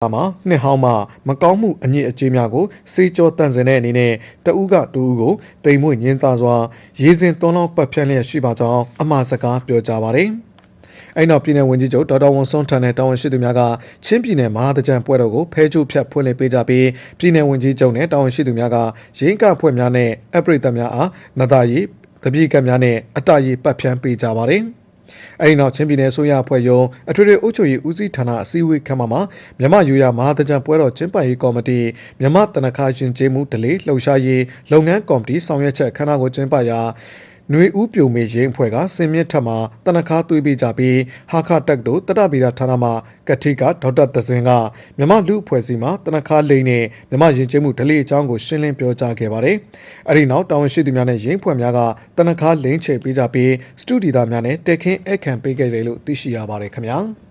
မှာနှစ်ဟောင်းမှမကောင်းမှုအညစ်အကြေးများကိုစေကြောတန့်စင်တဲ့အနေနဲ့တဦးကတူဦးကိုတိမ်မွေ့ညင်းသားစွာရေစင်သွန်းလောင်းပတ်ဖြန့်လျက်ရှိပါကြောင်းအမှားစကားပြောကြားပါတယ်။အဲ့နောက်ပြည်내ဝန်ကြီးချုပ်ဒေါက်တာဝန်စွန်းထန်တဲ့တာဝန်ရှိသူများကချင်းပြည်နယ်မဟာတကြံပွဲတော်ကိုဖဲချိုးဖြတ်ဖွင့်လှစ်ပေးကြပြီးပြည်내ဝန်ကြီးချုပ်နဲ့တာဝန်ရှိသူများကရင်းကဖွဲ့များနဲ့အပရိသတ်များအားနတရီတပိကတ်များနဲ့အတရီပတ်ဖြန့်ပေးကြပါတယ်။ အဲဒီနောက်ချင်းပြည်နယ်အစိုးရအဖွဲ့ယုံအထွေထွေအုပ်ချုပ်ရေးဦးစီးဌာနအစည်းအဝေးခန်းမမှာမြမယူရမဟာတကြံပွဲတော်ကျင်းပရေးကော်မတီမြမတနခါရှင်ကျေးမှုဒလေလှုပ်ရှားရေးလုပ်ငန်းကော်မတီဆောင်ရွက်ချက်ခန်းနာကိုကျင်းပရာ ຫນွေဦးပြိုမေရင်အဖွဲ့ကစင်မြင့်ထက်မှာတနခါသွေးပေးကြပြီးဟာခတက်တို့တတဗီဒဌာနမှကတိကဒေါက်တာသဇင်ကမြမလူအဖွဲ့စီမှာတနခါလိန်နဲ့မြမရင်ကျေးမှုဒလေအကြောင်းကိုရှင်းလင်းပြောကြားခဲ့ပါတယ်။အဲဒီနောက်တာဝန်ရှိသူများနဲ့ရင်းဖွဲ့များကတနခါလိန်ချေပေးကြပြီးစတူဒီသားများနဲ့တက်ခင်းအခန့်ပေးခဲ့တယ်လို့သိရှိရပါတယ်ခင်ဗျာ။